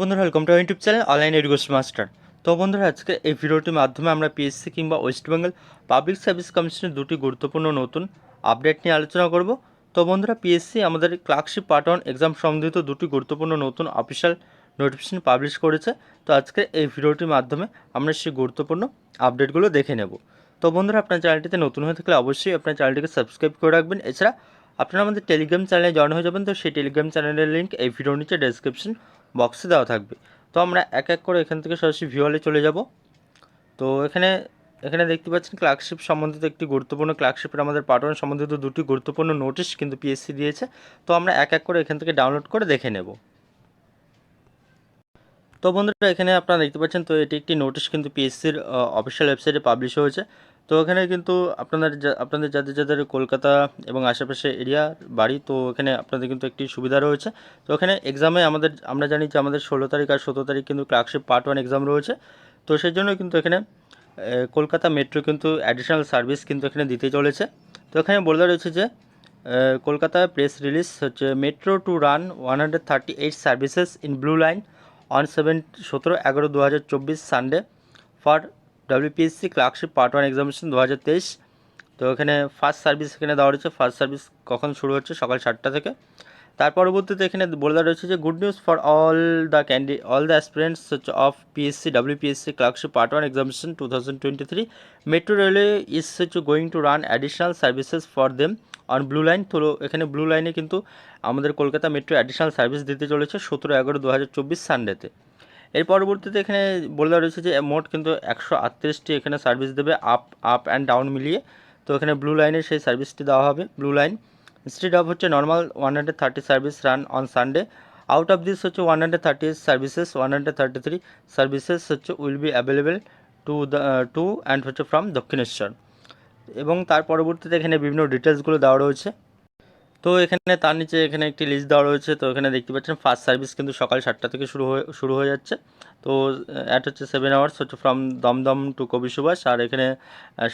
বন্ধুরা welcome to YouTube channel online education master তো বন্ধুরা, আজকে এই ভিডিওটির মাধ্যমে আমরা পিএসসি কিংবা ওয়েস্ট বেঙ্গল পাবলিক সার্ভিস কমিশনের দুটি গুরুত্বপূর্ণ নতুন আপডেট নিয়ে আলোচনা করব। তো বন্ধুরা পিএসসি আমাদের ক্লার্কশিপ পার্ট ওয়ান এক্সাম সম্বন্ধিত দুটি গুরুত্বপূর্ণ নতুন অফিসিয়াল নোটিফিকেশন পাবলিশ করেছে। তো আজকে এই ভিডিওটির মাধ্যমে আমরা সেই গুরুত্বপূর্ণ আপডেটগুলো দেখে নেব। তো বন্ধুরা, আপনার চ্যানেলটিতে নতুন হয়ে থাকলে অবশ্যই আপনার চ্যানেলটিকে সাবস্ক্রাইব করে রাখবেন। এছাড়া আপনারা আমাদের টেলিগ্রাম চ্যানেলে জয়েন হয়ে যাবেন। তো সেই টেলিগ্রাম চ্যানেলের লিঙ্ক এই ভিডিওর নিচে ডেসক্রিপশন বক্সে দেওয়া থাকবে। তো আমরা এক এক করে এখান থেকে সরাসরি ভিওয়ালে চলে যাব। তো এখানে এখানে দেখতে পাচ্ছেন ক্লার্কশিপ সম্বন্ধিত একটি গুরুত্বপূর্ণ ক্লার্কশিপের আমাদের ওয়ান সম্বন্ধিত দুটি গুরুত্বপূর্ণ নোটিশ কিন্তু পিএসসি দিয়েছে। তো আমরা এক এক করে এখান থেকে ডাউনলোড করে দেখে নেব। তো বন্ধুরা, এখানে আপনারা দেখতে পাচ্ছেন তো এটি একটি নোটিশ কিন্তু পিএসসির অফিসিয়াল ওয়েবসাইটে পাবলিশ হয়েছে। তো এখানে কিন্তু আপনাদের আপনাদের যাদের যাদের কলকাতা এবং আশেপাশে এরিয়ার বাড়ি তো এখানে আপনাদের কিন্তু একটি সুবিধা রয়েছে। তো এখানে এক্সামে আমাদের আমরা জানি যে আমাদের ষোলো তারিখ আর সতেরো তারিখ কিন্তু ক্লার্কশিপ পার্ট ওয়ান এক্সাম রয়েছে। তো সেই জন্য কিন্তু এখানে কলকাতা মেট্রো কিন্তু অ্যাডিশনাল সার্ভিস কিন্তু এখানে দিতে চলেছে। তো এখানে বলে রয়েছে যে এ, কলকাতা প্রেস রিলিজ হচ্ছে metro to run one hundred thirty eight services in blue line on seven সতেরো এগারো দু হাজার চব্বিশ Sunday for WPSC clerkship part one examination দু হাজার তেইশ। তো এখানে ফার্স্ট সার্ভিস এখানে দেওয়া রয়েছে। ফার্স্ট সার্ভিস কখন শুরু হচ্ছে? সকাল সাতটা থেকে। তার পরবর্তীতে এখানে বলে দেওয়া রয়েছে যে good news for all the candy all the aspirants of PSC WPSC clerkship part one examination two thousand twenty three metro railway is হচ্ছে going to run additional services for them on blue line তো এখানে blue লাইনে কিন্তু আমাদের Kolkata metro additional service দিতে চলেছে সতেরো এগারো দু হাজার চব্বিশ সানডেতে এর পরবর্তীতে এখানে বলে দেওয়া রয়েছে যে মোট কিন্তু একশো আটত্রিশটি এখানে সার্ভিস দেবে আপ আপ অ্যান্ড ডাউন মিলিয়ে। তো এখানে ব্লু লাইনের সেই সার্ভিসটি দেওয়া হবে ব্লু লাইন ইনস্টেড অফ হচ্ছে normal one hundred thirty service run on Sunday out of this হচ্ছে one hundred thirty services one hundred thirty three services হচ্ছে will be available to the to and হচ্ছে from Dakshineswar. এবং তার পরবর্তীতে এখানে বিভিন্ন ডিটেলসগুলো দেওয়া রয়েছে। তো এখানে তার নিচে এখানে একটি লিস্ট দেওয়া রয়েছে। তো এখানে দেখতে পাচ্ছেন ফার্স্ট সার্ভিস কিন্তু সকাল সাতটা থেকে শুরু হয়ে শুরু হয়ে যাচ্ছে। তো অ্যাট হচ্ছে সেভেন আওয়ার্স হচ্ছে ফ্রম দমদম টু কবি সুভাষ। আর এখানে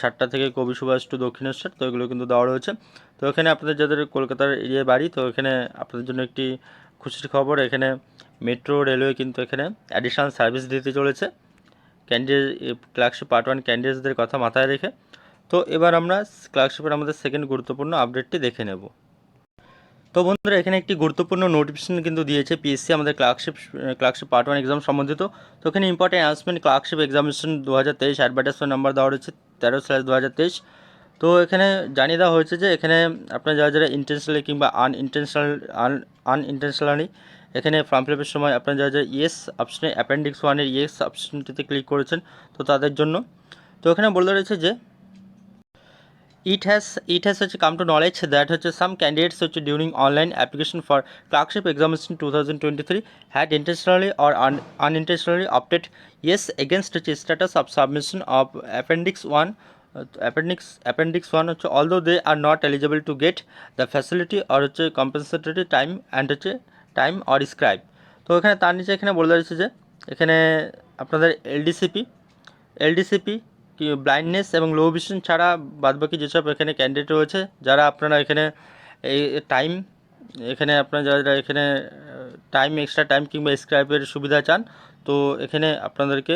সাতটা থেকে কবি সুভাষ টু দক্ষিণেশ্বর তো এগুলো কিন্তু দেওয়া রয়েছে। তো এখানে আপনাদের যাদের কলকাতার এরিয়ায় বাড়ি, তো এখানে আপনাদের জন্য একটি খুশির খবর, এখানে মেট্রো রেলওয়ে কিন্তু এখানে অ্যাডিশনাল সার্ভিস দিতে চলেছে। ক্যান্ডিডেট ক্লার্কশিপ পার্ট ওয়ান ক্যান্ডিডেটসদের কথা মাথায় রেখে। তো এবার আমরা ক্লার্কশিপের আমাদের সেকেন্ড গুরুত্বপূর্ণ আপডেটটি দেখে নেব। তো বন্ধুরা, এখানে একটি গুরুত্বপূর্ণ নোটিফিকেশন কিন্তু দিয়েছে পিএসসি আমাদের clerkship clerkship part one exam সম্বন্ধিত। তো এখানে ইম্পর্টেন্ট অ্যানাউন্সমেন্ট ক্লার্কশিপ এক্সামিনেশন দু হাজার তেইশ অ্যাডভার্টাইজমেন্ট নাম্বার দেওয়া রয়েছে তেরো স্ল্যাশ দু হাজার তেইশ। তো এখানে জানিয়ে দেওয়া হয়েছে যে, এখানে আপনার যারা যারা ইন্টেনশনালি কিংবা আনইনটেনশনাল আন আনইনটেনশনালি এখানে ফর্ম ফিল আপের সময় আপনার যারা যারা ইয়েস অপশনে অ্যাপেন্ডিক্স ওয়ানের ইয়েস অপশনটিতে ক্লিক করেছেন, তো তাদের জন্য। তো এখানে বলে রয়েছে যে ইট হ্যাজ ইট হ্যাজ হচ্ছে কাম টু নলেজ দ্যাট হচ্ছে সাম ক্যান্ডিডেটস হচ্ছে during online application for clerkship examination two thousand twenty three had intentionally or un unintentionally update yes against হচ্ছে status of submission of appendix one appendix appendix one হচ্ছে although they are not eligible to get the facility or হচ্ছে compensatory time and হচ্ছে time or scribe তো এখানে তার নিচে এখানে বলে রয়েছে যে, এখানে আপনাদের এলডিসিপি এলডিসিপি কি ব্লাইন্ডনেস এবং লো ভিশন ছাড়া বাদবাকি যেসব এখানে ক্যান্ডিডেট রয়েছে, যারা আপনারা এখানে এই টাইম এখানে আপনারা যারা এখানে টাইম এক্সট্রা টাইম কিংবা স্ক্রাইবের সুবিধা চান, তো এখানে আপনাদেরকে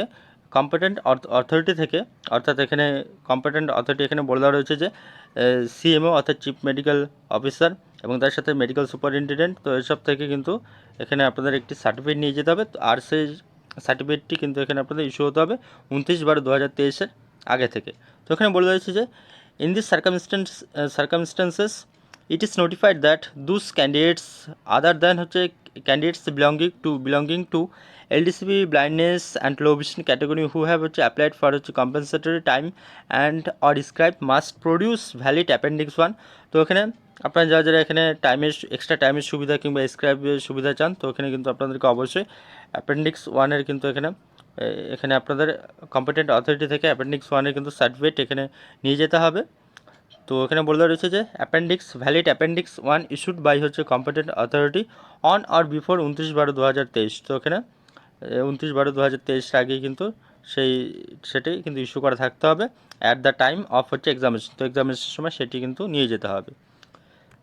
কম্পিটেন্ট অথরিটি থেকে, অর্থাৎ এখানে কম্পিটেন্ট অথরিটি এখানে বলে দেওয়া রয়েছে যে সিএমও অর্থাৎ চিফ মেডিকেল অফিসার এবং তার সাথে মেডিকেল সুপারিনটেন্ডেন্ট তো এসব থেকে কিন্তু এখানে আপনাদের একটি সার্টিফিকেট নিয়ে যেতে হবে, তো আর সেই সার্টিফিকেটটি কিন্তু এখানে আপনাদের ইস্যু হতে হবে, উনত্রিশ বারো দু হাজার তেইশের। আগে থেকে। তো এখানে বলে রয়েছে যে in this circumstance circumstances it is notified that those candidates other than হচ্ছে candidates belonging to belonging to LDCB blindness and low vision category who have হচ্ছে অ্যাপ্লাইড ফর হচ্ছে compensatory time and or scribe must produce valid appendix one তো এখানে আপনারা যারা যারা এখানে টাইমের এক্সট্রা টাইমের সুবিধা কিংবা স্ক্রাইবের সুবিধা চান, তো এখানে কিন্তু আপনাদেরকে অবশ্যই অ্যাপেন্ডিক্স ওয়ানের কিন্তু এখানে এখানে আপনাদের কম্পিটেন্ট অথরিটি থেকে অ্যাপেন্ডিক্স ওয়ানের কিন্তু সার্টিফিকেট এখানে নিয়ে যেতে হবে। তো এখানে বলে দেওয়া রয়েছে যে appendix valid appendix one issued by হচ্ছে competent authority on or before উনত্রিশ বারো দু হাজার তেইশ। তো এখানে উনত্রিশ বারো দু হাজার তেইশের আগেই কিন্তু সেই সেটি কিন্তু ইস্যু করা থাকতে হবে অ্যাট দ্য টাইম অফ হচ্ছে এক্সামিনেশন তো এক্সামিনেশনের সময় সেটি কিন্তু নিয়ে যেতে হবে।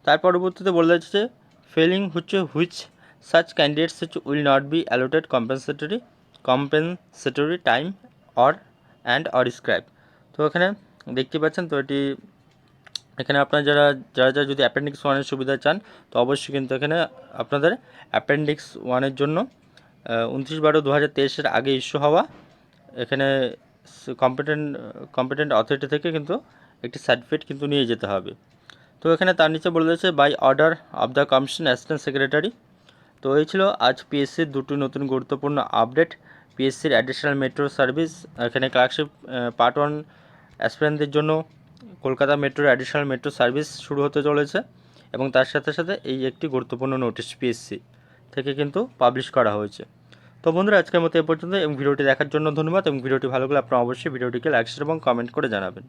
তার পরবর্তীতে বলে যাচ্ছে যে ফেলিং হচ্ছে হুইচ সাচ ক্যান্ডিডেটস হচ্ছে will not be allotted compensatory compensatory time or and or scribe তো এখানে দেখতে পাচ্ছেন তো এটি, এখানে আপনারা যারা যারা যারা যদি অ্যাপেন্ডিক্স ওয়ানের সুবিধা চান, তো অবশ্যই কিন্তু এখানে আপনাদের অ্যাপেন্ডিক্স ওয়ানের জন্য উনত্রিশ বারো দু হাজার তেইশের আগে ইস্যু হওয়া, এখানে কম্পিটেন্ট কম্পিটেন্ট অথরিটি থেকে কিন্তু একটি সার্টিফিকেট কিন্তু নিয়ে যেতে হবে। তো এখানে তার নিচে বলে দিয়েছে by order of the commission assistant secretary তো এই ছিল আজ পিএসসির দুটি নতুন গুরুত্বপূর্ণ আপডেট পিএসসির অ্যাডিশনাল মেট্রো সার্ভিস এখানে ক্লার্কশিপ পার্ট ওয়ান অ্যাসপিরেন্টদের জন্য কলকাতা মেট্রোর অ্যাডিশনাল মেট্রো সার্ভিস শুরু হতে চলেছে এবং তার সাথে সাথে এই একটি গুরুত্বপূর্ণ নোটিশ পিএসসি থেকে কিন্তু পাবলিশ করা হয়েছে। তো বন্ধুরা, আজকের মতো এ পর্যন্ত এবং ভিডিওটি দেখার জন্য ধন্যবাদ এবং ভিডিওটি ভালো লাগলে আপনারা অবশ্যই ভিডিওটিকে লাইক শেয়ার এবং কমেন্ট করে জানাবেন।